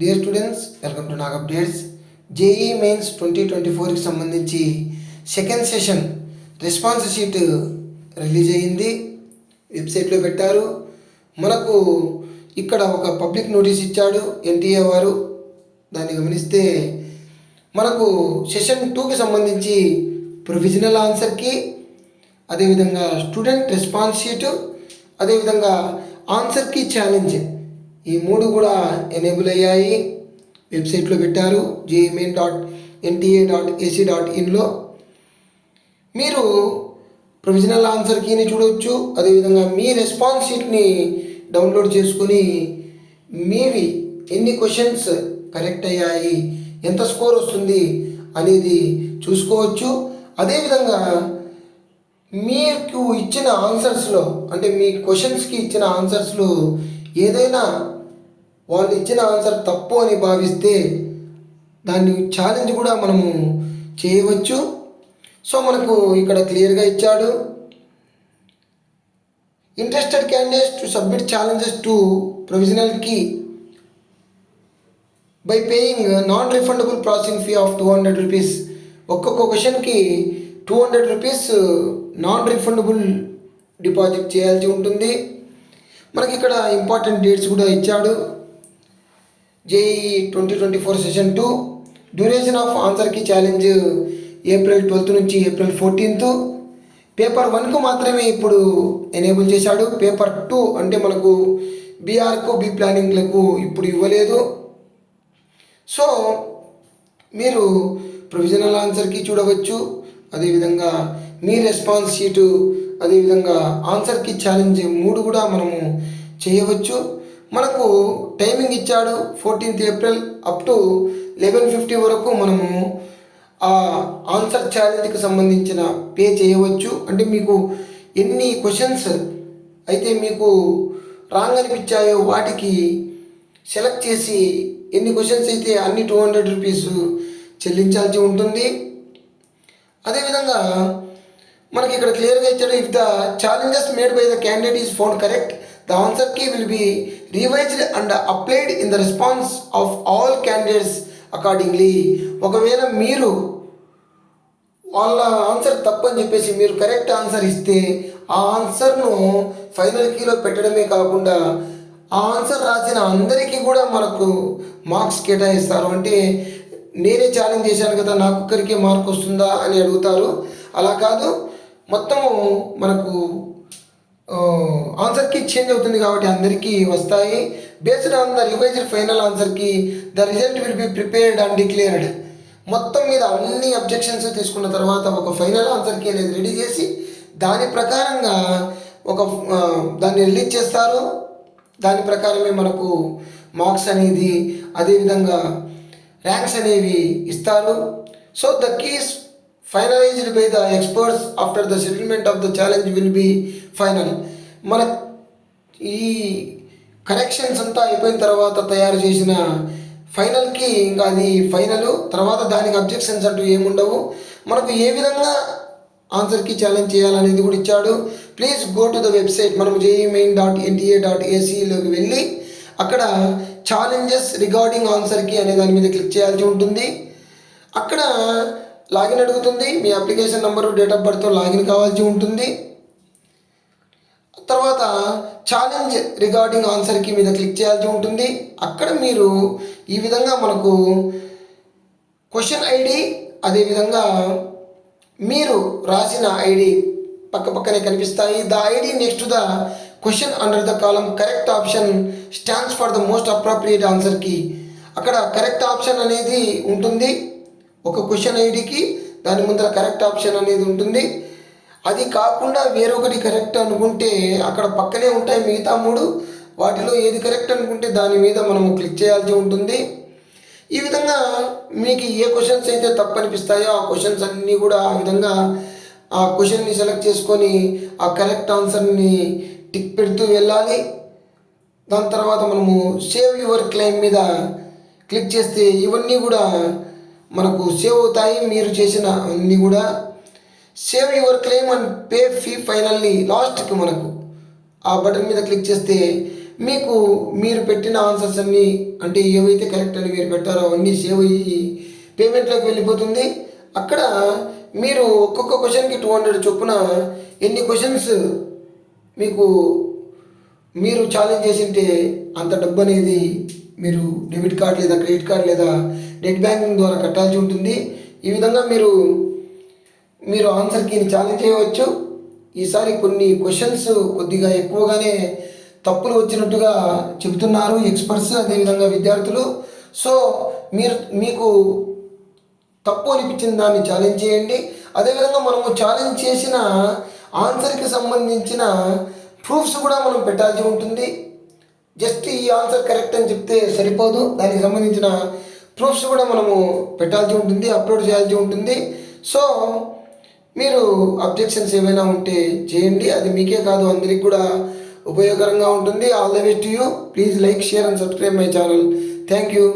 Dear students welcome to Nag updates JE mains twenty twenty ఫోర్కి సంబంధించి second session response sheet release అయ్యింది. వెబ్సైట్లో పెట్టారు. మనకు ఇక్కడ ఒక పబ్లిక్ నోటీస్ ఇచ్చాడు ఎన్టీఏ వారు. దాన్ని గమనిస్తే మనకు సెషన్ టూకి సంబంధించి ప్రొవిజనల్ ఆన్సర్కి అదేవిధంగా స్టూడెంట్ రెస్పాన్స్ షీటు అదేవిధంగా ఆన్సర్కి ఛాలెంజ్ ఈ మూడు కూడా ఎనేబుల్ అయ్యాయి. వెబ్సైట్లో పెట్టారు. JMN dot NTA dot AC dot ఇన్లో మీరు ప్రొవిజనల్ ఆన్సర్ కీని చూడవచ్చు అదేవిధంగా మీ రెస్పాన్స్ షీట్ని డౌన్లోడ్ చేసుకుని మీవి ఎన్ని క్వశ్చన్స్ కరెక్ట్ అయ్యాయి ఎంత స్కోర్ వస్తుంది అనేది చూసుకోవచ్చు. అదేవిధంగా మీకు ఇచ్చిన ఆన్సర్స్లో అంటే మీ క్వశ్చన్స్కి ఇచ్చిన ఆన్సర్స్లో ఏదైనా వాళ్ళు ఇచ్చిన ఆన్సర్ తప్పు అని భావిస్తే దాన్ని ఛాలెంజ్ కూడా మనము చేయవచ్చు. సో మనకు ఇక్కడ క్లియర్గా ఇచ్చాడు. Interested candidates to submit challenges to provisional key by paying non refundable processing fee of two hundred rupees ఒక్కొక్క క్వశ్చన్కి two hundred rupees non refundable deposit చేయాల్సి ఉంటుంది. మనకి ఇక్కడ ఇంపార్టెంట్ డేట్స్ కూడా ఇచ్చాడు. JE twenty twenty four session two duration of ఆన్సర్కి challenge April twelfth నుంచి April fourteenth. Paper వన్కు మాత్రమే ఇప్పుడు ఎనేబుల్ చేశాడు. పేపర్ టూ అంటే మనకు బీఆర్కు బీ ప్లానింగ్లకు ఇప్పుడు ఇవ్వలేదు. సో మీరు ప్రొవిజనల్ ఆన్సర్కి చూడవచ్చు. అదేవిధంగా మీ రెస్పాన్స్ షీటు అదేవిధంగా ఆన్సర్కి ఛాలెంజ్ మూడు కూడా మనము చేయవచ్చు. మనకు టైమింగ్ ఇచ్చాడు fourteenth April up to eleven fifty వరకు మనము ఆ ఆన్సర్ ఛాలెంజ్కి సంబంధించిన పే చేయవచ్చు. అంటే మీకు ఎన్ని క్వశ్చన్స్ అయితే మీకు రాంగ్ అనిపించాయో వాటికి సెలెక్ట్ చేసి ఎన్ని క్వశ్చన్స్ అయితే అన్ని టూ హండ్రెడ్ రూపీస్ చెల్లించాల్సి ఉంటుంది. అదేవిధంగా మనకి ఇక్కడ క్లియర్గా ఇచ్చాడు if the challenges made by the candidate is found correct the answer key will be revised and applied in the response of all candidates accordingly ఒకవేళ మీరు వాళ్ళ ఆన్సర్ తప్పని చెప్పేసి మీరు కరెక్ట్ ఆన్సర్ ఇస్తే ఆ ఆన్సర్ను ఫైనల్ కీలో పెట్టడమే కాకుండా ఆ ఆన్సర్ రాసిన అందరికీ కూడా మనకు మార్క్స్ కేటాయిస్తారు. అంటే నేనే ఛాలెంజ్ చేశాను కదా నాకు ఒక్కరికే మార్క్ వస్తుందా అని అడుగుతారు. అలా కాదు. మొత్తము మనకు ఆన్సర్కి చేంజ్ అవుతుంది కాబట్టి అందరికీ వస్తాయి. Based on the revised final ఆన్సర్కి the result will be prepared and declared. మొత్తం మీద అన్ని అబ్జెక్షన్స్ తీసుకున్న తర్వాత ఒక ఫైనల్ ఆన్సర్కి అనేది రెడీ చేసి దాని ప్రకారంగా ఒక దాన్ని రిలీజ్ చేస్తారు. దాని ప్రకారమే మనకు మార్క్స్ అనేది అదేవిధంగా ర్యాంక్స్ అనేవి ఇస్తారు. So the keys finalised by the experts after the settlement of the challenge will be final మన ఈ కరెక్షన్స్ అంతా అయిపోయిన తర్వాత తయారు చేసిన ఫైనల్కి ఇంకా అది ఫైనల్ తర్వాత దానికి అబ్జెక్షన్స్ అంటూ ఏముండవు మనకు ఏ విధంగా ఆన్సర్కి ఛాలెంజ్ చేయాలనేది కూడా ఇచ్చాడు. Please go to the website మనం JE main dot NTA dot ఏసీలోకి వెళ్ళి అక్కడ ఛాలెంజెస్ రిగార్డింగ్ ఆన్సర్కి అనే దాని మీద క్లిక్ చేయాల్సి ఉంటుంది. అక్కడ లాగిన్ అడుగుతుంది. మీ అప్లికేషన్ నెంబరు డేట్ ఆఫ్ బర్త్తో లాగిన్ కావాల్సి ఉంటుంది. తర్వాత ఛాలెంజ్ రిగార్డింగ్ ఆన్సర్కి మీద క్లిక్ చేయాల్సి ఉంటుంది. అక్కడ మీరు ఈ విధంగా మనకు క్వశ్చన్ ఐడి అదేవిధంగా మీరు రాసిన ఐడి పక్క పక్కనే కనిపిస్తాయి. The ID next the question under the column correct option stands for the most appropriate ఆన్సర్కి అక్కడ కరెక్ట్ ఆప్షన్ అనేది ఉంటుంది. ఒక క్వశ్చన్ ఐడికి దాని ముందర కరెక్ట్ ఆప్షన్ అనేది ఉంటుంది. అది కాకుండా వేరొకటి కరెక్ట్ అనుకుంటే అక్కడ పక్కనే ఉంటాయి మిగతా మూడు. వాటిలో ఏది కరెక్ట్ అనుకుంటే దాని మీద మనము క్లిక్ చేయాల్సి ఉంటుంది. ఈ విధంగా మీకు ఏ క్వశ్చన్స్ అయితే తప్పు అనిపిస్తాయో ఆ క్వశ్చన్స్ అన్నీ కూడా ఆ విధంగా ఆ క్వశ్చన్ని సెలెక్ట్ చేసుకొని ఆ కరెక్ట్ ఆన్సర్ని టిక్ పెడుతూ వెళ్ళాలి. దాని తర్వాత మనము సేవ్ యువర్ క్లెయిమ్ మీద క్లిక్ చేస్తే ఇవన్నీ కూడా మనకు సేవ్ అవుతాయి. మీరు చేసిన అన్నీ కూడా save your claim and pay fee finally లాస్ట్కి మనకు. ఆ బటన్ మీద క్లిక్ చేస్తే మీకు మీరు పెట్టిన ఆన్సర్స్ అన్నీ అంటే ఏవైతే కరెక్ట్ అని మీరు పెట్టారో అవన్నీ సేవ్ అయ్యి పేమెంట్లోకి వెళ్ళిపోతుంది. అక్కడ మీరు ఒక్కొక్క క్వశ్చన్కి టూ హండ్రెడ్ చొప్పున ఎన్ని క్వశ్చన్స్ మీకు మీరు ఛాలెంజ్ చేసింటే అంత డబ్బు అనేది మీరు డెబిట్ కార్డ్ లేదా క్రెడిట్ కార్డ్ లేదా నెట్ బ్యాంకింగ్ ద్వారా కట్టాల్సి ఉంటుంది. ఈ విధంగా మీరు మీరు ఆన్సర్కి ఛాలెంజ్ చేయవచ్చు. ఈసారి కొన్ని క్వశ్చన్స్ కొద్దిగా ఎక్కువగానే తప్పులు వచ్చినట్టుగా చెబుతున్నారు ఎక్స్పర్ట్స్ అదేవిధంగా విద్యార్థులు. సో మీరు మీకు తప్పు అనిపించిన దాన్ని ఛాలెంజ్ చేయండి. అదేవిధంగా మనము ఛాలెంజ్ చేసిన ఆన్సర్కి సంబంధించిన ప్రూఫ్స్ కూడా మనం పెట్టాల్సి ఉంటుంది. జస్ట్ ఈ ఆన్సర్ కరెక్ట్ అని చెప్తే సరిపోదు. దానికి సంబంధించిన ప్రూఫ్స్ కూడా మనము పెట్టాల్సి ఉంటుంది అప్లోడ్ చేయాల్సి ఉంటుంది. సో మీరు అబ్జెక్షన్స్ ఏమైనా ఉంటే చేయండి. అది మీకే కాదు అందరికి కూడా ఉపయోగకరంగా ఉంటుంది. All the best you please like share and subscribe my channel thank you